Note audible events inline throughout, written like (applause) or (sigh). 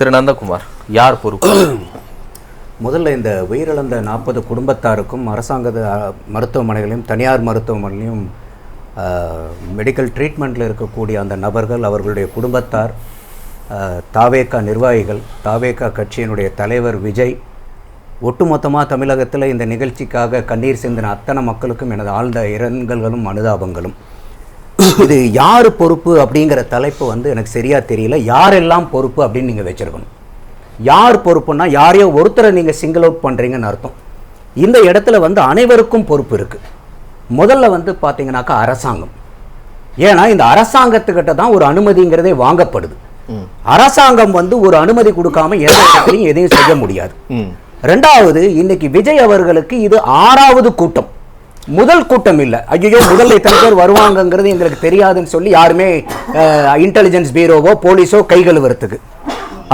திரு நந்தகுமார் யார் பொறுப்பு? (clears throat) முதல்ல இந்த உயிரிழந்த நாற்பது குடும்பத்தாருக்கும் அரசாங்க மருத்துவமனைகளையும் தனியார் மருத்துவமனையிலையும் மெடிக்கல் ட்ரீட்மெண்ட்டில் இருக்கக்கூடிய அந்த நபர்கள் அவர்களுடைய குடும்பத்தார் தாவேக்கா தாவேகா நிர்வாகிகள் தாவேக்கா கட்சியினுடைய தலைவர் விஜய் ஒட்டுமொத்தமாக தமிழகத்தில் இந்த நிகழ்ச்சிக்காக கண்ணீர் சிந்தின அத்தனை மக்களுக்கும் எனது ஆழ்ந்த இரங்கல்களும் அனுதாபங்களும். இது யார் பொறுப்பு அப்படிங்கிற தலைப்பு வந்து எனக்கு சரியாக தெரியல. யாரெல்லாம் பொறுப்பு அப்படின்னு நீங்கள் வச்சுருக்கணும். யார் பொறுப்புன்னா யாரையோ ஒருத்தரை நீங்கள் சிங்கிள் அவுட் பண்ணுறீங்கன்னு அர்த்தம். இந்த இடத்துல வந்து அனைவருக்கும் பொறுப்பு இருக்குது முதல்ல வந்து பார்த்தீங்கன்னாக்கா அரசாங்கம். ஏன்னா இந்த அரசாங்கத்துக்கிட்ட தான் ஒரு அனுமதிங்கிறதே வாங்கப்படுது. அரசாங்கம் வந்து ஒரு அனுமதி கொடுக்காம எந்த இடத்துலையும் எதையும் செய்ய முடியாது. ரெண்டாவது இன்னைக்கு விஜய் அவர்களுக்கு இது ஆறாவது கூட்டம். முதல் கூட்டம் இல்லை. ஐயோ முதல்ல இத்தனை பேர் வருவாங்கங்கிறது எங்களுக்கு தெரியாதுன்னு சொல்லி யாருமே இன்டெலிஜென்ஸ் பீரோவோ போலீஸோ கை கழுவுறதுக்கு.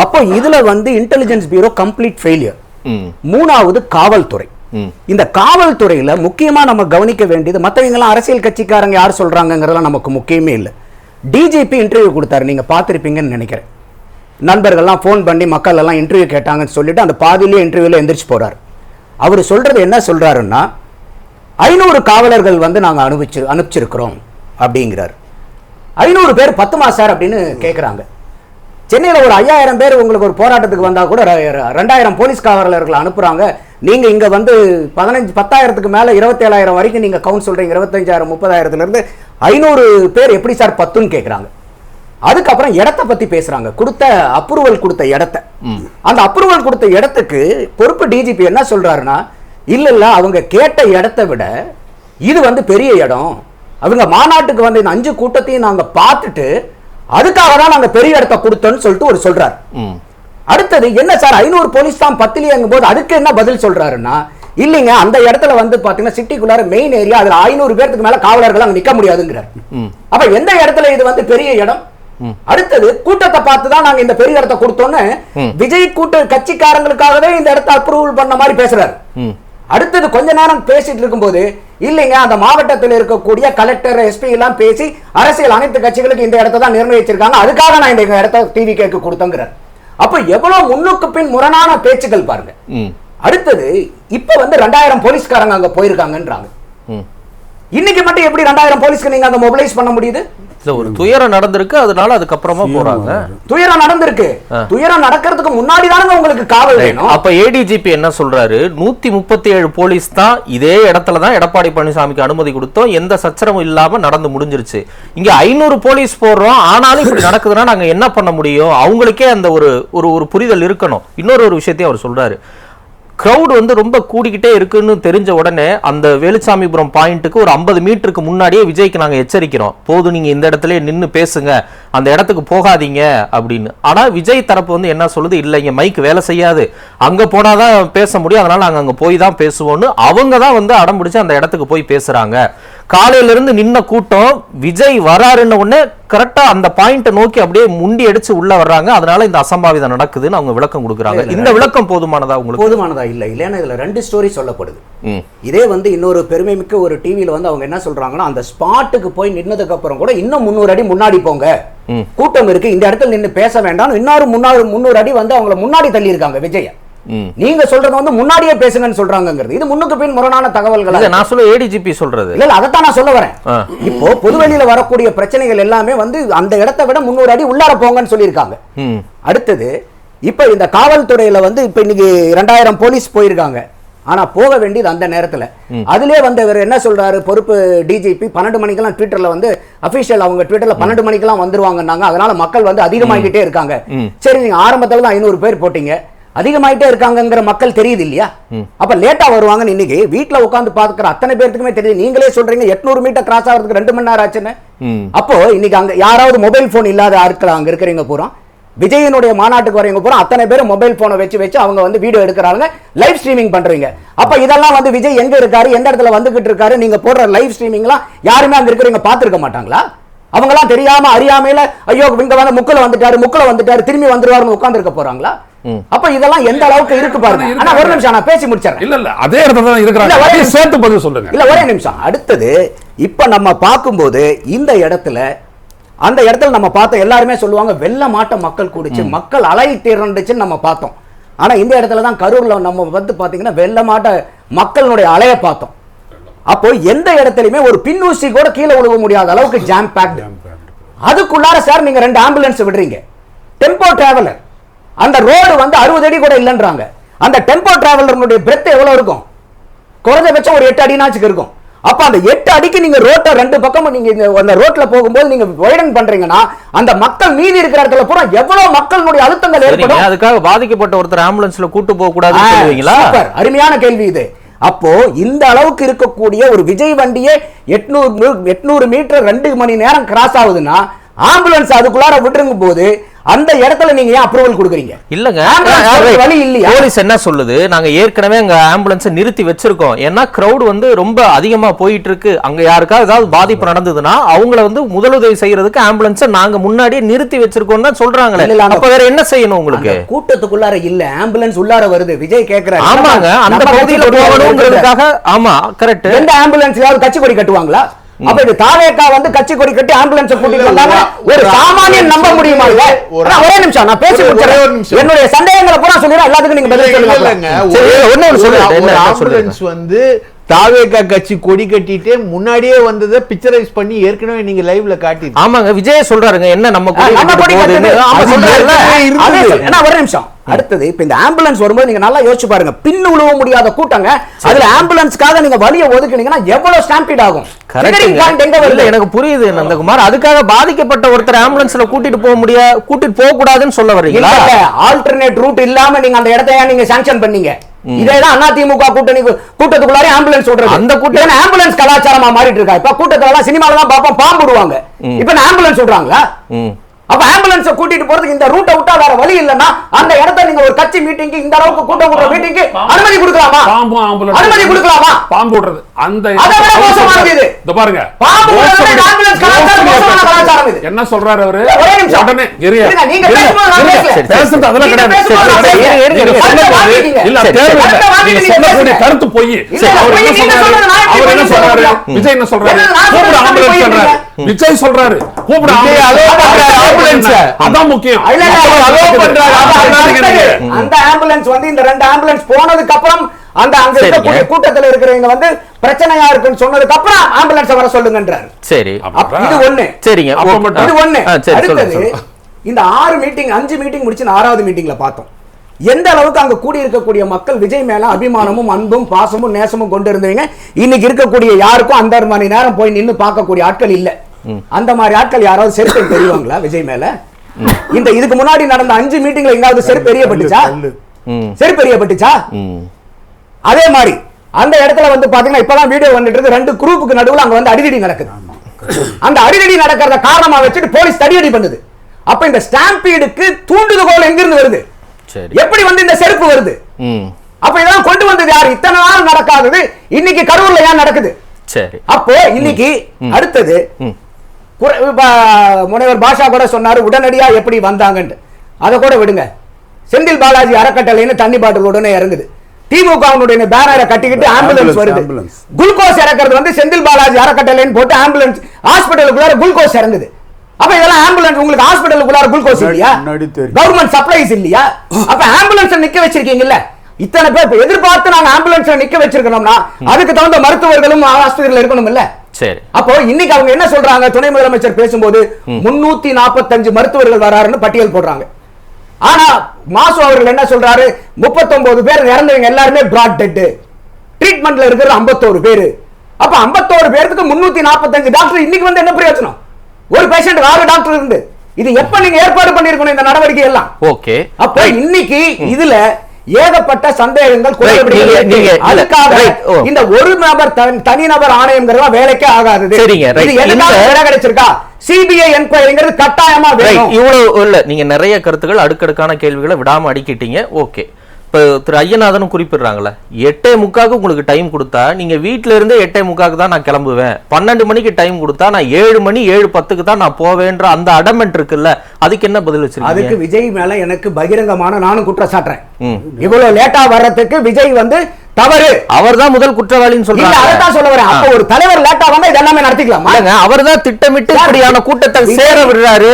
அப்போ இதுல வந்து இன்டெலிஜென்ஸ் பீரோ கம்ப்ளீட் ஃபெயிலியர் மூணாவது காவல்துறை. இந்த காவல்துறையில முக்கியமா நம்ம கவனிக்க வேண்டியது மற்றவங்கலாம் அரசியல் கட்சிக்காரங்க யார் சொல்றாங்கங்கிறதெல்லாம் நமக்கு முக்கியமே இல்லை. டிஜிபி இன்டர்வியூ கொடுத்தாரு நீங்க பார்த்துருப்பீங்கன்னு நினைக்கிறேன். நண்பர்கள்லாம் ஃபோன் பண்ணி மக்கள் எல்லாம் இன்டர்வியூ கேட்டாங்கன்னு சொல்லிட்டு அந்த பாதியிலேயே இன்டர்வியூல எந்திரிச்சு போறாரு. அவர் சொல்றது என்ன சொல்றாருன்னா ஐநூறு காவலர்கள் வந்து நாங்க அனுப்பிச்சு அனுப்பிச்சிருக்கிறோம் அப்படிங்கிறார். ஐநூறு பேர் பத்துமா சார் அப்படின்னு கேட்குறாங்க சென்னையில் ஒரு ஐயாயிரம் பேர் உங்களுக்கு ஒரு போராட்டத்துக்கு வந்தால் கூட ரெண்டாயிரம் போலீஸ் காவலர்களை அனுப்புகிறாங்க நீங்கள் இங்கே வந்து பதினஞ்சு பத்தாயிரத்துக்கு மேலே இருபத்தேழாயிரம் வரைக்கும் நீங்கள் கவுண்ட் சொல்கிறீங்க இருபத்தஞ்சாயிரம் முப்பதாயிரத்துலேருந்து ஐநூறு பேர் எப்படி சார் பத்துன்னு கேட்குறாங்க அதுக்கப்புறம் இடத்த பற்றி பேசுகிறாங்க கொடுத்த அப்ரூவல் கொடுத்த இடத்த. அந்த அப்ரூவல் கொடுத்த இடத்துக்கு பொறுப்பு டிஜிபி என்ன சொல்கிறாருன்னா இல்லை இல்லை அவங்க கேட்ட இடத்த விட இது வந்து பெரிய இடம். அவங்க மாநாட்டுக்கு வந்த இந்த அஞ்சு கூட்டத்தையும் நாங்கள் பார்த்துட்டு அதுக்காக தான் நாங்கள் பெரிய இடத்த கொடுத்தோன்னு சொல்லிட்டு ஒரு சொல்றாரு. ம். அடுத்தது என்ன சார் ஐநூறு போலீஸ் தான் பத்திலியங்கும் போது அதுக்கு என்ன பதில் சொல்றாருன்னா இல்லைங்க அந்த இடத்துல வந்து பாத்தீங்கன்னா சிட்டிக்குள்ளார மெயின் ஏரியா அதுல ஐநூறு பேருக்கு மேல காவலர்கள் அங்க நிக்க முடியாதுங்கிறார். அப்ப எந்த இடத்துல இது வந்து பெரிய இடம்? அடுத்தது கூட்டத்தை பார்த்து தான் நாங்க இந்த பெரிய இடத்த கொடுத்தோன்னு விஜய் கூட்ட கட்சிக்காரங்களுக்காகவே இந்த இடத்த அப்ரூவல் பண்ண மாதிரி பேசுறாரு. அடுத்தது கொஞ்ச நேரம் பேசிட்டு இருக்கும்போது இல்லைங்க அந்த மாவட்டத்தில் இருக்கக்கூடிய கலெக்டர் எஸ்பி எல்லாம் பேசி அரசியல் அனைத்து கட்சிகளுக்கு இந்த இடத்த தான் நிர்ணயிச்சிருக்காங்க. அதுக்காக நான் இந்த இடத்த டிவி கேக்கு கொடுத்தங்கிறார். அப்ப எவ்வளவு முன்னுக்கு பின் முரணான பேச்சுக்கள் பாருங்க. அடுத்தது இப்ப வந்து ரெண்டாயிரம் போலீஸ்காரங்க அங்க போயிருக்காங்கன்றாங்க. இன்னைக்கு மட்டும் எப்படி ரெண்டாயிரம் போலீஸ்க்கு நீங்க அங்க மொபிலைஸ் பண்ண முடியுது? இல்ல ஒரு துயரம் நடந்திருக்கு அதனால அதுக்கப்புறமா போறாங்க. துயரம் நடந்திருக்கு. துயரம் நடக்கிறதுக்கு முன்னாடி தானங்க உங்களுக்கு காவல் வேணும். அப்ப ஏடிஜிபி என்ன சொல்றாரு? நூத்தி முப்பத்தி ஏழு போலீஸ் தான் இதே இடத்துல தான் எடப்பாடி பழனிசாமிக்கு அனுமதி கொடுத்தோம். எந்த சச்சரவும் இல்லாம நடந்து முடிஞ்சிருச்சு. இங்க ஐநூறு போலீஸ் போடுறோம். ஆனாலும் இப்படி நடக்குதுன்னா நாங்க என்ன பண்ண முடியும்? அவங்களுக்கே அந்த ஒரு ஒரு ஒரு புரிதல் இருக்கணும். இன்னொரு ஒரு விஷயத்தையும் அவர் சொல்றாரு. க்ரௌடு வந்து ரொம்ப கூடிக்கிட்டே இருக்குன்னு தெரிஞ்ச உடனே அந்த வேலுச்சாமிபுரம் பாயிண்ட்டுக்கு ஒரு ஐம்பது மீட்டருக்கு முன்னாடியே விஜய்க்கு நாங்கள் எச்சரிக்கிறோம். போதும் நீங்கள் இந்த இடத்துல நின்று பேசுங்க. அந்த இடத்துக்கு போகாதீங்க அப்படின்னு. ஆனால் விஜய் தரப்பு வந்து என்ன சொல்லுது? இல்லை இங்கே மைக் வேலை செய்யாது. அங்கே போனால் தான் பேச முடியும். அதனால் நாங்கள் அங்கே போய் தான் பேசுவோம்னு அவங்க தான் வந்து அடம் பிடிச்சி அந்த இடத்துக்கு போய் பேசுகிறாங்க காலையில இருந்து நின்ன கூட்டம் விஜய் வராருன்ன உடனே கரெக்டா அந்த பாயிண்ட்டை நோக்கி அப்படியே முண்டி அடிச்சு உள்ள வர்றாங்க. அதனால இந்த அசம்பாவிதம் நடக்குதுன்னு அவங்க விளக்கம் கொடுக்குறாங்க. இந்த விளக்கம் போதுமானதா உங்களுக்கு? போதுமானதா இல்ல. இல்லைன்னா இதுல ரெண்டு ஸ்டோரி சொல்லப்படுது. இதே வந்து இன்னொரு பெருமைமிக்க ஒரு டிவியில வந்து அவங்க என்ன சொல்றாங்கன்னா அந்த ஸ்பாட்டுக்கு போய் நின்னதுக்கு அப்புறம் கூட இன்னும் முந்நூறு அடி முன்னாடி போங்க. கூட்டம் இருக்கு. இந்த இடத்துல நின்னு பேச வேண்டாம். இன்னொரு முன்னாடி முந்நூறு அடி வந்து அவங்கள முன்னாடி தள்ளி இருக்காங்க விஜய. நீங்க சொல்றது வந்து முன்னாடியே பேசுங்கன்னு சொல்றாங்கங்கிறது. இது முன்னுக்கு பின் முரணான தகவல்கள் நான் சொல்ல ஏடிஜிபி சொல்றது. இல்ல அதைத்தான் நான் சொல்ல வரேன். இப்போ பொதுவெளியில வரக்கூடிய பிரச்சனைகள் எல்லாமே வந்து அந்த இடத்தை விட முந்நூறு அடி உள்ளார போங்கன்னு சொல்லியிருக்காங்க. அடுத்தது இப்ப இந்த காவல்துறையில வந்து இப்ப இன்னைக்கு ரெண்டாயிரம் போலீஸ் போயிருக்காங்க. ஆனா போக வேண்டியது அந்த நேரத்துல. அதிலே வந்து இவர் என்ன சொல்றாரு? பொறுப்பு டிஜிபி பன்னெண்டு மணிக்கெல்லாம் ட்விட்டர்ல வந்து அபிஷியல் அவங்க ட்விட்டர்ல பன்னெண்டு மணிக்கெல்லாம் வந்துருவாங்கன்னாங்க. அதனால மக்கள் வந்து அதிகமாகிட்டே இருக்காங்க. சரி நீங்க ஆரம்பத்துல தான் ஐநூறு பேர் போட்டீங்க. அதிகமாயிட்டே இருக்காங்கங்கிற மக்கள் தெரியுது இல்லையா அப்ப லேட்டா வருவாங்கன்னு இன்னைக்கு வீட்ல உட்கார்ந்து பாக்குற அத்தனை பேருக்குமே தெரியுது. நீங்களே சொல்றீங்க எட்நூறு மீட்டர் கிராஸ் ஆகிறதுக்கு ரெண்டு மணி நேரம் ஆச்சுன்னு. அப்போ இன்னைக்கு அங்க யாராவது மொபைல் போன் இல்லாத ஆட்கள் அங்க இருக்கிறவங்க பூரா. விஜயனுடைய மாநாட்டுக்கு வரவங்க பூரா. அத்தனை பேரும் மொபைல் போனை வச்சு வச்சு அவங்க வந்து வீடியோ எடுக்கிறாங்க லைவ் ஸ்ட்ரீமிங் பண்றீங்க. அப்ப இதெல்லாம் வந்து விஜய் எங்க இருக்காரு எந்த இடத்துல வந்துகிட்டு இருக்காரு நீங்க போடுற லைவ் ஸ்ட்ரீமிங்லாம் யாருமே அங்க இருக்கிறவங்க பார்த்திருக்க மாட்டாங்களா? அவங்கலாம் தெரியாம அறியாமையில ஐயோ இங்க வந்து முக்குல வந்துட்டாரு முக்குல வந்துட்டாரு திரும்பி வந்துருவாருன்னு உட்கார்ந்து இருக்க போறாங்களா? அப்ப இதெல்லாம் எந்த அளவுக்கு இருக்கு பாருங்க. ஆனா ஒரு நிமிஷம் நான் பேசி முடிச்சிடறேன். இல்ல இல்ல அதே இடத்துல தான் இருக்கிறாங்க. ஒரே சேர்த்து பதில் சொல்லுங்க. இல்ல ஒரே நிமிஷம். அடுத்தது இப்ப நம்ம பார்க்கும்போது இந்த இடத்துல அந்த இடத்துல நம்ம பார்த்தோம் எல்லாருமே சொல்லுவாங்க வெள்ள மாட்ட மக்கள் கூடிச்சு மக்கள் அலை திரண்டுச்சுன்னு நம்ம பார்த்தோம். ஆனா இந்த இடத்துல தான் கரூர்ல நம்ம வந்து பாத்தீங்கன்னா வெள்ள மாட்ட மக்களுடைய அலைய பார்த்தோம். அப்போ எந்த இடத்துலயுமே ஒரு பின்னூசி கூட கீழே விழுக முடியாத அளவுக்கு ஜாம் பேக்டு அதுக்குள்ளார சார் நீங்க ரெண்டு ஆம்புலன்ஸ் விடுறீங்க. டெம்போ டிராவலர் அந்த ரோடு வந்து அறுபது அடி கூட இல்லைன்றாங்க. அந்த டெம்போ டிராவலருடைய பிரெத் எவ்வளவு இருக்கும்? குறைஞ்சபட்சம் ஒரு எட்டு அடினாச்சுக்கு இருக்கும். அப்ப அந்த எட்டு அடிக்கு நீங்க ரோட்டை ரெண்டு பக்கமும் நீங்க இந்த அந்த ரோட்ல போகும்போது நீங்க வைடன் பண்றீங்கன்னா அந்த மக்கள் மீதி இருக்கிற இடத்துல பூரா எவ்வளவு மக்களுடைய அழுத்தங்கள் ஏற்படும்? அதுக்காக பாதிக்கப்பட்ட ஒருத்தர் ஆம்புலன்ஸ்ல கூட்டு போக கூடாதுன்னு ஆ, சொல்லுவீங்களா? சூப்பர். அருமையான கேள்வி இது. அப்போ இந்த அளவுக்கு இருக்கக்கூடிய ஒரு விஜய் வண்டியே எட்நூறு எட்நூறு மீட்டர் ரெண்டு மணி நேரம் கிராஸ் ஆகுதுன்னா ஆம்புலன்ஸ் அதுக்குள்ளார விட்டுருங்க போது அந்த இடத்துல நீங்க ஏன் அப்ரூவல் கொடுக்குறீங்க? இல்லங்க. வழி இல்லையா? போலீஸ் என்ன சொல்லுது? நாங்க ஏற்கனவே அங்க ஆம்புலன்ஸ் நிறுத்தி வச்சிருக்கோம். ஏன்னா கிரவுட் வந்து ரொம்ப அதிகமா போயிட்டு இருக்கு அங்க யாருக்காவது ஏதாவது பாதிப்பு நடந்ததுன்னா அவங்கள வந்து முதலுதவி செய்யறதுக்கு ஆம்புலன்ஸை நாங்க முன்னாடியே நிறுத்தி வச்சிருக்கோம் தான் சொல்றாங்களே. அப்ப வேற என்ன செய்யணும் உங்களுக்கு? கூட்டத்துக்குள்ளார இல்ல. ஆம்புலன்ஸ் உள்ளார வருது. விஜய் கேக்குறாரு. ஆமாங்க. அந்த பகுதியில ஆமா கரெக்ட் எந்த ஆம்புலன்ஸ்லயாவது கட்சி கொடி கட்டுவாங்களா? அப்ப இது தாவேக்கா வந்து கட்சி கொடி கட்டி ஆம்புலன்ஸ் கூட்டிட்டு வந்தாங்க. ஒரு சாமானியன் நம்ப முடியுமா இல்ல ஒரு- நிமிஷம் நான் பேசி. என்னுடைய சந்தேகங்களை பூரா சொல்லிடுறேன். எல்லாத்துக்கும் நீங்க பதில் சொல்லுங்க ஒரு என்ன சொல்லுங்க. ஆம்புலன்ஸ் வந்து தாவேகா கட்சி கொடி கட்டிட்டு முன்னாடியே வந்ததை பிக்சரைஸ் பண்ணி ஏற்கனவே நீங்க லைவ்ல காட்டி ஆமாங்க விஜய் சொல்றாருங்க என்ன நம்ம ஒரே நிமிஷம். அடுத்தது இப்ப இந்த ஆம்புலன்ஸ் வரும்போது நீங்க நல்லா யோசிச்சு பாருங்க. பின்னு உழுவ முடியாத கூட்டங்க. அதுல ஆம்புலன்ஸ்க்காக நீங்க வழியை ஒதுக்குனீங்கன்னா எவ்வளவு ஸ்டாம்பீட் ஆகும்? எனக்கு புரியுது நந்தகுமார். அதுக்காக பாதிக்கப்பட்ட ஒருத்தர் ஆம்புலன்ஸ்ல கூட்டிட்டு போக முடியா கூட்டிட்டு போக கூடாதுன்னு சொல்ல வர்றீங்களா? ஆல்டர்னேட் ரூட் இல்லாம நீங்க அந்த இடத்தை நீங்க சாங்ஷன் பண்ணீங்க? இதேதான் அதிமுக கூட்டணி கூட்டத்துக்குள்ளாரே ஆம்புலன்ஸ் சொல்றது அந்த கூட்டம் ஆம்புலன்ஸ் கலாச்சாரமா மாறிட்டு இருக்கா? இப்ப கூட்டத்துல எல்லாம் சினிமால தான் பாப்போம் பாம்பு விடுவாங்க. இப்ப ஆம்புலன்ஸ் சொல்றாங்களா ம். அப்ப ஆம்புலன்ஸ் கூட்டிட்டு போறதுக்கு இந்த ரூட்டை விட்டா வேற வழி இல்லன்னா அந்த இடத்த நீங்க ஒரு கட்சி மீட்டிங்க்கு இந்த அளவுக்கு கூட்டம் கூடுற மீட்டிங்க்கு அனுமதி கொடுக்கலாமா? பாம்பும் ஆம்புலன்ஸ் அனுமதி கொடுக்கலாமா? பாம்பு விடுறது. அந்த மோசமானது இது. இந்த பாருங்க. பாம்பு ambulance கலாச்சாரம் மோசடி மோசமான கலாச்சாரம் இது. என்ன சொல்றாரு அவரு? ஒரே நிமிஷம். உடனே. இருங்க, நீங்க. பேசுறது அதெல்லாம் கிடையாது. இல்ல, பேசுங்க. கருத்து பொய். அவர் என்ன சொல்றாரு? விஜய் என்ன சொல்றாரு? கூப்பிடு ஆம்புலன்ஸ் சொல்றாரு. விஜய் சொல்றாரு. அதான் முக்கியம். அந்த ஆம்புலன்ஸ் வந்து இந்த ரெண்டு ஆம்புலன்ஸ் போனதுக்கு அப்புறம் அந்த அங்க. இருக்கக்கூடிய கூட்டத்துல இருக்கிறவங்க வந்து பிரச்சனையா இருக்குன்னு சொன்னதுக்கு அப்புறம் ஆம்புலன்ஸ் வர சொல்லுங்கன்றாரு. சரி. இது ஒண்ணு. சரிங்க இது ஒண்ணு. அடுத்தது. இந்த ஆறு மீட்டிங் அஞ்சு மீட்டிங் முடிச்சு ஆறாவது மீட்டிங்ல பார்த்தோம். எந்த அளவுக்கு அங்க கூடி இருக்கக்கூடிய மக்கள் விஜய் மேல அபிமானமும் அன்பும் பாசமும் நேசமும் கொண்டு இருந்தவங்க இன்னைக்கு இருக்கக்கூடிய யாருக்கும் அந்த மணி நேரம் போய் நின்னு பார்க்கக்கூடிய ஆட்கள் இல்ல. அந்த மாதிரி ஆட்கள் யாராவது செருப்பு தெரியுவாங்களா? விஜய் மேல? இந்த இதுக்கு முன்னாடி நடந்த அஞ்சு மீட்டிங்ல எங்காவது செருப்பு எறியப்பட்டுச்சா ம். செருப்பு எறியப்பட்டுச்சா ம். அதே மாதிரி அந்த இடத்துல வந்து பாத்தீங்கன்னா இப்பதான் வீடியோ வந்துட்டு இருக்கு. ரெண்டு குரூப்புக்கு நடுவுல அங்க வந்து அடிதடி நடக்குது. அந்த அடிதடி நடக்கிறத காரணமா வச்சுட்டு போலீஸ் தடியடி பண்ணுது. அப்ப இந்த ஸ்டாம்பீடுக்கு தூண்டுகோல் எங்க இருந்து வருது? சரி. எப்படி வந்து இந்த செருப்பு வருது? ம். அப்ப இதெல்லாம் கொண்டு வந்தது யாரு? இத்தனை நாள் நடக்காதது. இன்னைக்கு கரூர்ல ஏன் நடக்குது? சரி. அப்போ இன்னைக்கு அடுத்தது முனைவர் பாஷா கூட சொன்னாரு உடனடியா எப்படி வந்தாங்கன்னு அதை கூட விடுங்க. செந்தில் பாலாஜி அறக்கட்டளைன்னு தண்ணி பாட்டில் உடனே இறங்குது. திமுகவுடைய பேனரை கட்டிக்கிட்டு ஆம்புலன்ஸ் வருது. குளுக்கோஸ் இறக்குறது வந்து செந்தில் பாலாஜி அறக்கட்டளைன்னு போட்டு ஆம்புலன்ஸ் ஹாஸ்பிட்டலுக்குள்ளார குளுக்கோஸ் இறங்குது. அப்ப இதெல்லாம் ஆம்புலன்ஸ் உங்களுக்கு ஹாஸ்பிட்டலுக்குள்ளார குளுக்கோஸ் இல்லையா. கவர்மெண்ட் சப்ளைஸ் இல்லையா? அப்ப ஆம்புலன்ஸ் நிக்க வச்சிருக்கீங்கல்ல? இத்தனை பேர் எதிர்பார்த்து நாங்க ஆம்புலன்ஸ் நிக்க வச்சிருக்கோம்னா அதுக்கு தகுந்த மருத்துவர்களும் ஆஸ்பத்திரியில் இருக்கணும் இல்ல சரி. அப்போ இன்னைக்கு அவங்க என்ன சொல்றாங்க? துணை முதலமைச்சர் பேசும்போது முன்னூத்தி நாற்பத்தஞ்சு மருத்துவர்கள் வராருன்னு பட்டியல் போடுறாங்க. ஆனா மாசு அவர்கள் என்ன சொல்றாரு? 39 பேர் இறந்தவங்க எல்லாருமே பிராட் டெட் ட்ரீட்மெண்ட்ல இருக்கிறது 51 பேரு. அப்ப 51 பேருக்கு முன்னூத்தி நாற்பத்தஞ்சு டாக்டர் இன்னைக்கு வந்து என்ன பிரயோஜனம்? ஒரு பேஷண்ட் ஆறு டாக்டர் இருந்து. இது எப்ப நீங்க ஏற்பாடு பண்ணிருக்கணும் இந்த நடவடிக்கை எல்லாம் ஓகே அப்ப இன்னைக்கு இதுல ஏகப்பட்ட சந்தேகங்கள் அதுக்காக. இந்த ஒரு நபர் தனி- தனிநபர் ஆணையம்ங்கிறதா வேலைக்கே ஆகாது கிடைச்சிருக்கா சிபிஐ என்கொயரிங்கிறது கட்டாயமா வேணும். இவ்வளவு இல்ல. நீங்க நிறைய கருத்துக்கள் அடுக்கடுக்கான கேள்விகளை விடாம அடிக்கிட்டீங்க. ஓகே. இப்ப திரு ஐயநாதனும் குறிப்பிடுறாங்கல்ல எட்டே முக்காக்கு உங்களுக்கு டைம் கொடுத்தா நீங்க வீட்ல இருந்தே எட்டே முக்காக்கு தான் நான் கிளம்புவேன். பன்னெண்டு மணிக்கு டைம் கொடுத்தா நான் ஏழு மணி ஏழு பத்துக்கு தான் நான் போவேன்ற அந்த அடமெண்ட் இருக்குல்ல அதுக்கு என்ன பதில் அதுக்கு வச்சிருக்கீங்க விஜய் மேல எனக்கு பகிரங்கமான நானும் குற்றம் சாட்டுறேன் ம். இவ்வளவு லேட்டா வர்றதுக்கு விஜய் வந்து தவறு. அவர்தான் முதல் குற்றவாளின்னு சொல்றாங்க. அதைத்தான் சொல்ல வரேன். அப்ப ஒரு தலைவர் லேட்டா வந்தா இது எல்லாமே நடத்திக்கலாமா இல்லங்க அவர்தான் திட்டமிட்டு இப்படியான கூட்டத்தை சேர விடுறாரு.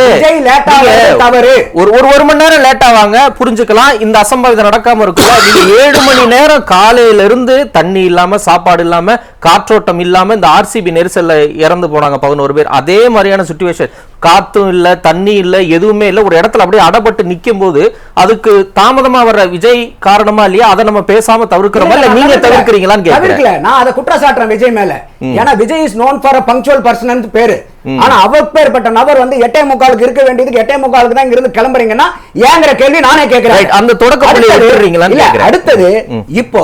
தவறு. ஒரு ஒரு ஒரு மணி நேரம் லேட் ஆவாங்க புரிஞ்சுக்கலாம். இந்த அசம்பாவிதம் நடக்காம இருக்குல்ல. நீங்க ஏழு மணி நேரம் காலையில இருந்து தண்ணி இல்லாம சாப்பாடு இல்லாம காற்றோட்டம் இல்லாம இந்த ஆர்சிபி நெரிசல்ல இறந்து போனாங்க பதினோரு பேர். அதே மாதிரியான சுச்சுவேஷன் காத்தும் இல்ல தண்ணி இல்ல எதுவுமே இல்ல. ஒரு இடத்துல அப்படியே அடப்பட்டு நிக்கும் போது அதுக்கு தாமதமா வர்ற விஜய் காரணமா இல்லையா? அதை நம்ம பேசாம தவிர்க்கிறோமா? இல்ல நீங்க தவிர்க்கிறீங்களான்னு தவிர்க்கல. நான் அதை குற்றச்சாட்டுறேன் விஜய் மேல. ஏன்னா Vijay is known for punctual person பேரு. ஆனா அவர் பேர்பட்ட நபர் வந்து எட்டே முக்காலுக்கு இருக்க வேண்டியதுக்கு எட்டே முக்காலுக்கு தான் இங்க இருந்து கிளம்புறீங்கன்னா ஏங்கிற கேள்வி நானே கேட்கிறேன் அந்த தொடக்க. அடுத்தது இப்போ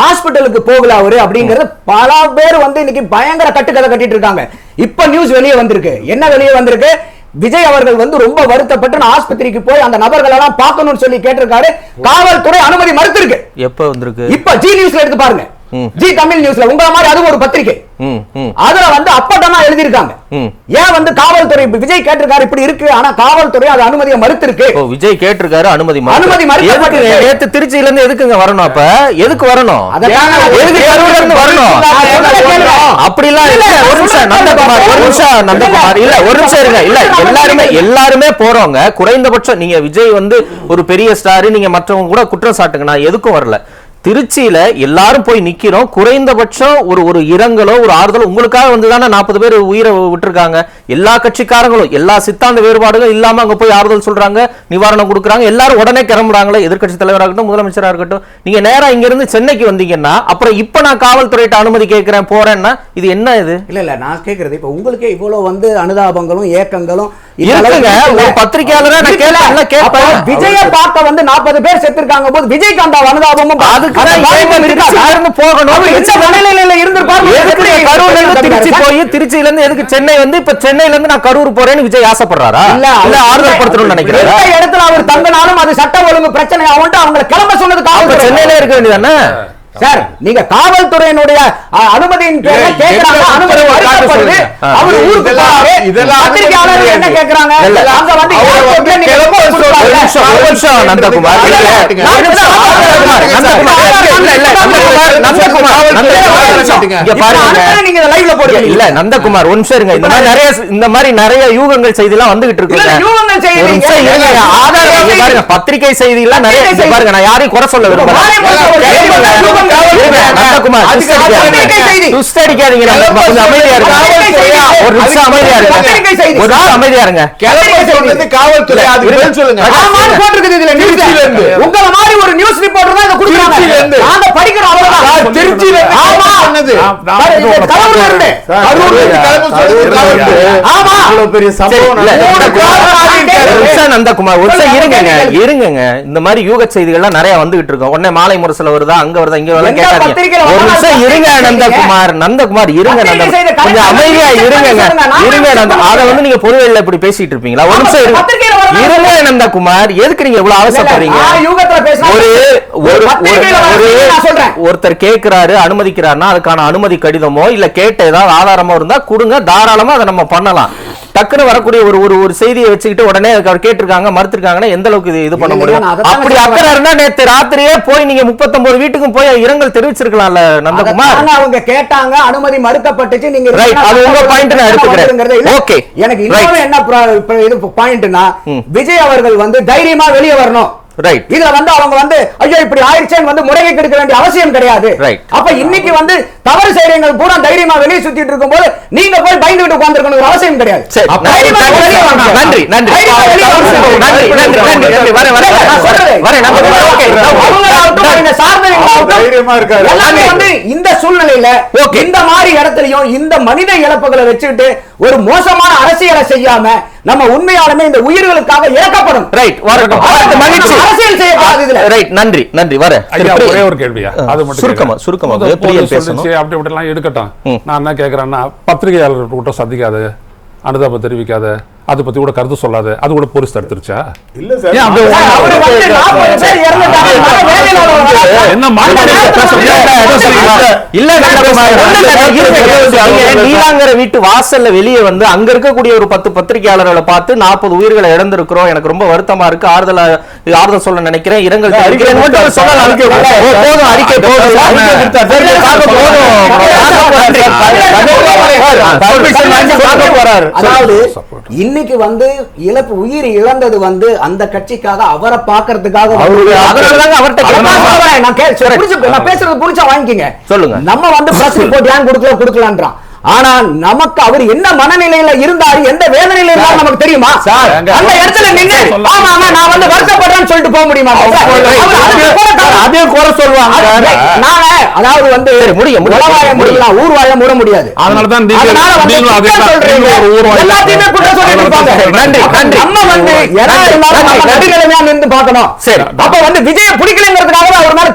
ஹாஸ்பிட்டலுக்கு போகல அவரு அப்படிங்கறது பல பேர் வந்து இன்னைக்கு பயங்கர கட்டுக்கதை கட்டிட்டு இருக்காங்க. இப்ப நியூஸ் வெளியே வந்திருக்கு. என்ன வெளியே வந்திருக்கு? விஜய் அவர்கள் வந்து ரொம்ப வருத்தப்பட்டு நான் ஆஸ்பத்திரிக்கு போய் அந்த நபர்கள் எல்லாம் பார்க்கணும்னு சொல்லி கேட்டிருக்காரு. காவல்துறை அனுமதி மறுத்திருக்கு. எப்ப வந்திருக்கு? இப்ப ஜி நியூஸ்ல எடுத்து பாருங்க. ஜி தமிழ் நியூஸ்ல உங்கள மாதிரி அது ஒரு பத்திரிகை. அதுல வந்து அப்பட்டமா எழுதியிருக்காங்க. ஏன் வந்து காவல்துறை விஜய் கேட்டிருக்காரு இப்படி இருக்கு? ஆனா காவல்துறை அது அனுமதியை மறுத்திருக்கு. விஜய் கேட்டிருக்காரு அனுமதி. அனுமதி மறுக்கப்பட்டிருக்கு. எதுக்கு நேத்து திருச்சியில இருந்து எதுக்குங்க வரணும் அப்ப? எதுக்கு வரணும்? வரணும். அப்படிலாம் இல்ல ஒரு நிமிஷம் நந்தகுமார் ஒரு நிமிஷம் நந்தகுமார். இல்ல ஒரு நிமிஷம் இருங்க. இல்ல எல்லாருமே எல்லாருமே போறவங்க குறைந்தபட்சம் நீங்க விஜய் வந்து ஒரு பெரிய ஸ்டார் நீங்க மற்றவங்க கூட குற்றம் சாட்டுங்க. நான் எதுக்கும் வரல. திருச்சியில எல்லாரும் போய் நிக்கிறோம். குறைந்தபட்சம் ஒரு ஒரு இரங்கலோ ஒரு ஆறுதலோ உங்களுக்காக வந்து தானே நாற்பது பேர் உயிரை விட்டுருக்காங்க. எல்லா கட்சிக்காரங்களும் எல்லா சித்தாந்த வேறுபாடுகளும் இல்லாம அங்க போய் ஆறுதல் சொல்றாங்க நிவாரணம் கொடுக்குறாங்க. எல்லாரும் உடனே கிளம்புறாங்களே. எதிர்கட்சி தலைவராக இருக்கட்டும் முதலமைச்சரா இருக்கட்டும். நீங்க நேரா இங்க இருந்து சென்னைக்கு வந்தீங்கன்னா அப்புறம் இப்ப நான் காவல்துறையிட்ட அனுமதி கேட்கிறேன் போறேன்னா இது என்ன இது? இல்ல இல்ல நான் கேட்கறது இப்ப உங்களுக்கே இவ்வளவு வந்து அனுதாபங்களும் ஏக்கங்களும் விஜய பார்க்க வந்து 40 பேர் செத்துருக்காங்க போது விஜய்க்கு அந்த அனுதாபமும்? திருச்சியில இருந்து? எதுக்கு சென்னை வந்து இப்ப சென்னையில இருந்து நான் கரூர் போறேன்னு விஜய் ஆசைப்படுறாரா? இல்ல, ஆறுதல் படுத்தணும்னு நினைக்கிறாரா எந்த இடத்துல அவர் தங்கினாலும் அது சட்ட ஒழுங்கு பிரச்சனை ஆகும்ட்டு அவங்களை கிளம்ப சொன்னது அப்ப காவல்துறை சென்னையில இருக்க வேண்டியதானே? சார் நீங்க காவல்துறையினுடைய அனுமதியின் பேர்ல கேக்குறாங்க. அனுமதி மறுக்கப்படுது. அவர் ஊருக்கு போறாரு. இதெல்லாம் என்ன கேக்குறாங்க. அங்க வந்து நந்தகுமார். நிமிஷம் இருங்க இந்த மாதிரி நிறைய இந்த மாதிரி நிறைய யூகங்கள் செய்தி எல்லாம் வந்துகிட்டு இருக்கு பத்திரிகை செய்தி? எல்லாம் நிறைய. பாருங்க. நான் யாரையும் குறை சொல்ல விரும்பல. அமைதியா இருங்க. அமைதியா இருங்க. இருங்க. காவல்துறை சொல்லுங்க. உங்கள மாதிரி ஒரு நியூஸ் ரிப்போர்ட்டர் தான் இதை கொடுக்குறாங்க. நாங்க படிக்கிறோம் அவ்வளவுதான். திருச்சியில ஆமா. சொன்னது. இருந்து. ஆமா. இவ்வளவு பெரிய சம்பவம் நந்தகுமார் ஒரு இந்த மாதிரி யூக செய்திகள்லாம் நிறைய வந்துகிட்டு இருக்கும். உடனே மாலை முரசுல வருதா அங்க வருதா இங்க கேட்காதீங்க ஒரு நிமிஷம் இருங்க நந்தகுமார். நந்தகுமார் இருங்க கொஞ்சம் அமைதியா இருங்க வந்து நந்த சொல்லுங்க. அதை வந்து நீங்க பொதுவெளியில இப்படி பேசிட்டு இருப்பீங்களா? ஒரு நிமிஷம் இருங்க. இருங்க நந்தகுமார். எதுக்கு நீங்க இவ்வளவு அவசரப்படுறீங்க? ஒரு. ஒருத்தர் கேக்குறாரு அனுமதிக்கிறாருன்னா அதுக்கான அனுமதி கடிதமோ இல்ல கேட்ட ஏதாவது ஆதாரமோ இருந்தா கொடுங்க தாராளமா அதை நம்ம பண்ணலாம். டக்குன்னு வரக்கூடிய ஒரு ஒரு ஒரு செய்தியை வச்சுக்கிட்டு உடனே அவர் கேட்டிருக்காங்க மறுத்திருக்காங்கன்னா எந்த அளவுக்கு இது இது பண்ண முடியும் அப்படி. அக்கறை இருந்தா நேத்து ராத்திரியே போய் நீங்க 39 வீட்டுக்கும் போய் இரங்கல் தெரிவிச்சிருக்கலாம்ல நந்தகுமார் அவங்க கேட்டாங்க அனுமதி மறுக்கப்பட்டுச்சு நீங்க அது உங்க point நான் எடுத்துக்கிறேன். Okay, எனக்கு இன்னொரு. என்ன இது பாயிண்ட்னா விஜய் அவர்கள் வந்து தைரியமா வெளியே வரணும் ரைட் இதுல வந்து அவங்க வந்து ஐயோ இப்படி ஆயிடுச்சேன்னு வந்து முறையை கெடுக்க வேண்டிய அவசியம் கிடையாது. Right. அப்ப இன்னைக்கு வந்து தவறு செய்றவங்க பூரா தைரியமா வெளியே சுத்திட்டு இருக்கும்போது நீங்க போய் பயந்துகிட்டு உட்கார்ந்திருக்கணும் அவசியம் கிடையாது. நன்றி. நன்றி. இந்த சூழ்நிலையில. இந்த மாதிரி இடத்துலயும் இந்த மனித இழப்புகளை வச்சுக்கிட்டு ஒரு மோசமான அரசியலை செய்யாம நம்ம உண்மையாலுமே இந்த உயிர்களுக்காக இறக்கப்படும். ரைட் வரட்டும். மன்னிச்சு. அரசியல் செய்யக்கூடாது இதுல. ரைட் நன்றி நன்றி ஐயா பிரியன். ஒரே ஒரு கேள்வியா? அது மட்டும் சுருக்கமா. சுருக்கமா, பேசணும். அப்படி இப்படி எல்லாம் எடுக்கட்டும். நான் என்ன கேக்குறேன்னா பத்திரிகையாளர் கூட்டம் சந்திக்காத அனுதாபம் தெரிவிக்காத அதை பத்தி கூட கருத்து சொல்லாத அது கூட போலீஸ் தடுத்துருச்சா இல்ல சார். ஏன் அப்படி சார், அவரு வந்து 40 பேர் இறந்துட்டாங்க. வேலையில உள்ளவங்க என்ன மாற்றி பேசுறீங்க? என்ன சொல்றீங்க? இல்ல நந்தகுமார், ஒண்ணும் இல்ல, இருங்க, இருங்க. நீலாங்கரை வீட்டு வாசல்ல வெளியே வந்து அங்க இருக்கக்கூடிய ஒரு பத்து பத்திரிகையாளர்களை பார்த்து நாற்பது உயிர்களை இழந்திருக்கிறோம் எனக்கு ரொம்ப வருத்தமா இருக்கு ஆறுதல ஆறுதல் சொல்ல நினைக்கிறேன் இரங்கல் அறிக்கை அதாவது. இன்னைக்கு வந்து இழப்பு உயிர் இழந்தது வந்து அந்த கட்சிக்காக அவரை பாக்குறதுக்காக புரிஞ்சு- நான் பேசுறது புரிஞ்சா வாங்கிக்கங்க. சொல்லுங்க. நம்ம வந்து பிரஸ் ரிப்போர்ட் ஏன் கொடுக்கல கொடுக்கலான்றான். ஆனா நமக்கு அவர் என்ன மனநிலையில இருந்தாரு எந்த வேதனையில இருந்தாரு நமக்கு தெரியுமா சார், அந்த இடத்துல சொல்ல- ஆமா ஆமா நான் வந்து வருத்தப்படுறேன்னு சொல்லிட்டு போக முடியுமா. அதே குறை சொல்லுவாங்க நாங்க அதாவது வந்து முடிங்க. உளவாய முடியலாம் ஊர் வாய மூட முடியாது அதனால தான் எல்லாத்தையுமே குற்றம் சொல்லிட்டு இருப்பாங்க. நன்றி, நன்றி. நம்ம வந்து நன்றி, இருந்தாலும் நன்றி. நடுநிலைமையா நின்று பார்க்கணும் சரி. அப்ப வந்து விஜய பிடிக்கலங்கிறதுக்காக அவர் மேல.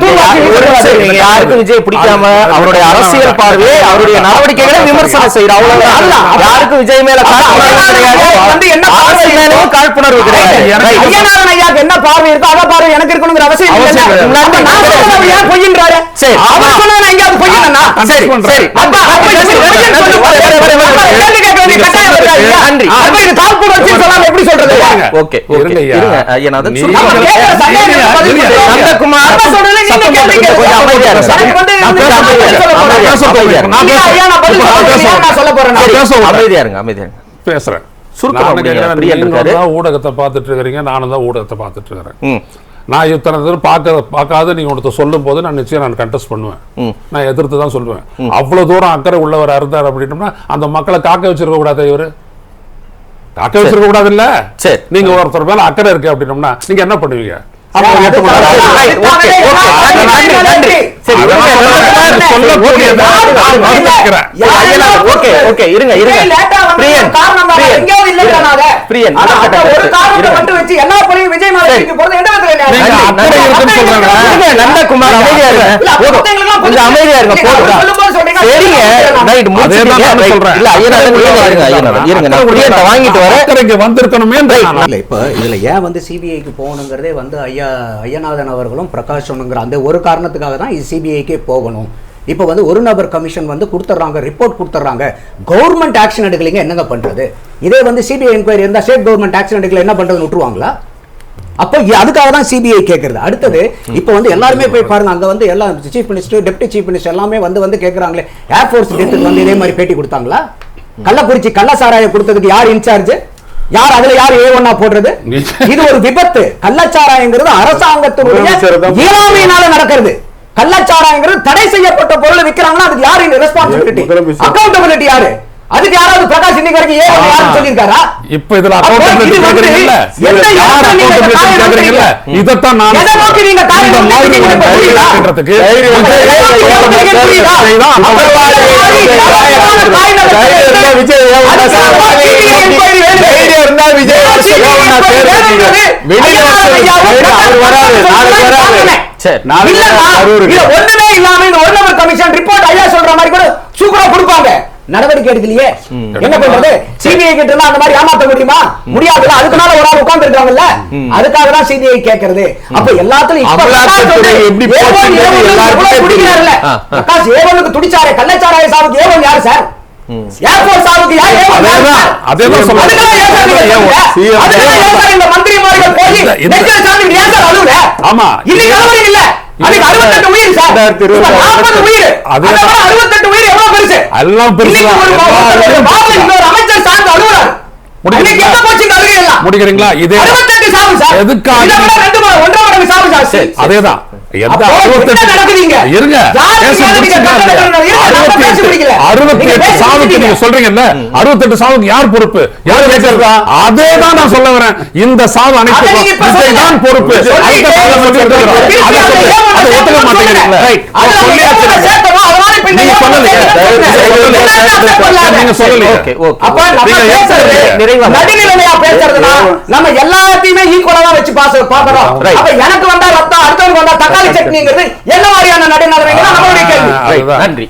இருங்க. யாருக்கும் விஜய் பிடிக்காம அவருடைய அரசியல் பார்வை அவருடைய நடவடிக்கைகளை விமர்சனம் செய்யற அவ்வளவுதான். யாருக்கும் விஜய் மேல வந்து என்ன பார்வை மேலும் காழ்ப்புணர்வு கிடையாது. ஐயாக்கு என்ன பார்வை இருக்கோ அத பார்வை எனக்கு இருக்கணுங்கிற அவசியம் இல்ல பொய்யின்றாரு. சரி. அவர் சொன்னது நான் எங்கேயாவது பொய்யினா சரி சரி அப்ப நன்றி, வச்சு சொல்லாம எப்படி சொல்றது ஓகே ஓகே. இருங்க ஐயா நான். நந்தகுமார் சத்தம் கொஞ்சம் அமைதியா இருங்க. நான். அமைதியா இருங்க அமைதியா இருங்க பேசுறேன் சுருக்கமா. தான் ஊடகத்தை பார்த்துட்டு இருக்கிறீங்க நானும் தான் ஊடகத்தை பார்த்துட்டு இருக்கிறேன் நான் இத்தனை பார்க்க பார்க்காத நீங்க ஒருத்தர் சொல்லும் போது நான் நிச்சயம் நான் கண்டெஸ்ட் பண்ணுவேன். நான் எதிர்த்து தான் சொல்லுவேன். அவ்வளவு தூரம் அக்கறை உள்ளவர் இருந்தார் அப்படின்னோம்னா அந்த மக்களை காக்க வச்சிருக்க கூடாது இவரு? காக்க வச்சிருக்க கூடாது இல்ல சரி. நீங்க ஒருத்தர் மேல அக்கறை இருக்கு அப்படின்னோம்னா நீங்க என்ன பண்ணுவீங்க? இருங்க, கொஞ்சம் அமைதியா இருங்க போதும். போகணுங்கிறதே வந்து ஐயா ஐயநாதன் அவர்களும் பிரகாஷனுங்கிற அந்த ஒரு காரணத்துக்காக தான் சிபிஐக்கே போகணும். இப்போ வந்து ஒரு நபர் கமிஷன் வந்து கொடுத்துட்றாங்க ரிப்போர்ட் கொடுத்துட்றாங்க கவர்மெண்ட் ஆக்ஷன் எடுக்கலைங்க என்னங்க பண்றது? இதே வந்து சிபிஐ என்கொயரி இருந்தா ஸ்டேட் கவர்மெண்ட் ஆக்ஷன் எடுக்கல என்ன பண்றதுன்னு விட்டுருவாங்களா? அப்போ அதுக்காக தான் சிபிஐ கேட்கறது அடுத்தது இப்போ வந்து எல்லாருமே போய் பாருங்க அங்க வந்து எல்லா chief minister deputy chief minister எல்லாமே வந்து வந்து கேட்கறாங்களே ஏர்ஃபோர்ஸ் டெத்துக்கு வந்து இதே மாதிரி பேட்டி கொடுத்தாங்களா? கள்ளக்குறிச்சி கள்ள சாராயம் கொடுத்ததுக்கு யார் இன்சார்ஜ்? யார் அதுல யார் ஏ ஒன்னா போடுறது? இது ஒரு விபத்து. கள்ளச்சாராயங்கிறது அரசாங்கத்தினுடைய இயலாமையினால நடக்கிறது. கள்ளச்சாராயங்கிறது தடை செய்யப்பட்ட பொருளை விக்கிறாங்கன்னா அதுக்கு யாரு ரெஸ்பான்சிபிலிட்டி. அக்கௌண்டபிலிட்டி யாரு அதுக்கு யாராவது பிரகாஷ் இன்னைக்கு வரைக்கும் ஏ ஒன்னு யாரும் சொல்லியிருக்காரா இப்ப இதுல வந்து கேக்குறீங்கல்ல? எந்த யார் காயம் கேக்குறீங்கல்ல? இதைத்தான் நான் எதை நோக்கி நீங்க காயம் இந்த மாதிரி வைக்கிறீங்க? ஒரு புரியுதா? தைரியம் இருக்கின்றதுக்கு தைரியம் விஜய் தைரியம் அவர்கள் தைரியம் புரியுதா? செய்தான். அப்ப அவர் தைரியம் இருந்தா விஜய் ஏன் ஒண்ணா அதுக்கு சார்? CBI inquiry வேணும். தைரியம் இருந்தா விஜய் CBI ஏன் ஒண்ணா inquiry பேர் வேணுங்கிறது வைக்கிறீங்க? வெளியில ஐயா, வச்சு ஐயா, சரி, அவர் வராரு நாளைக்கு வராரு சரி நாளைக்கு இல்லம்மா, கரூருக்கு. இது ஒண்ணுமே இல்லாம இந்த ஒரு நபர் கமிஷன் ரிப்போர்ட் ஐயா சொல்ற மாதிரி கூட சூப்பரா கொடுப்பாங்க நடவடிக்கை எடுக்கலையே? என்ன பண்றது? சிபிஐ கிட்ட இருந்தா அந்த மாதிரி ஏமாத்த முடியுமா? முடியாதுல்ல. அதுக்குனால ஒரு ஆள் உட்கார்ந்து இருக்காங்கல்ல அதுக்காக தான் சிபிஐ கேக்குறது. அப்ப எல்லாத்துலயும் அமலாக்கத்துறை பிரகாஷ் ஏவனுக்கு துடிச்சாரே கள்ளச்சாராய சாவுக்கு ஏவன் யாரு சார்? ஏர்போர்ட் சாவுக்கு யார் ஏவன் சார்? அதேதான் சொல்றேன். இந்த போய் இந்த- நெஞ்சில சார்ந்து ஏன் சார் அழுவுற? ஆமா. இன்னைக்கு அழுவுறீங்க இல்ல அன்னைக்கு 68 உயிர். சார் 40 உயிர். அதே அதே தான். 68 உயிர் எவ்வளவு பெருசு எல்லாம் பெருசு அமைச்சர் சார்ந்து அழுவுறாரு முடிக்கிறீங்களா? இதே 68 சாவு சார். எதுக்காக அதேதான் அறுபத்தெட்டு சாவுக்கு யார் பொறுப்பு? யார் கேட்கறதா அதே தான் நான் சொல்ல வரேன். இந்த சாவு. தான் பொறுப்பு. ஒத்துக்க? மாட்டேங்கிறீங்களா? அதுல நம்ம எல்லாத்தையுமே ஈக்குவலா வச்சு. அப்ப எனக்கு வந்தா ரத்தம் அடுத்தவங்க வந்தா தக்காளி சட்னிங்கிறது என்ன மாதிரியான நடுநிலைமைங்க நம்மளுடைய கேள்வி. நன்றி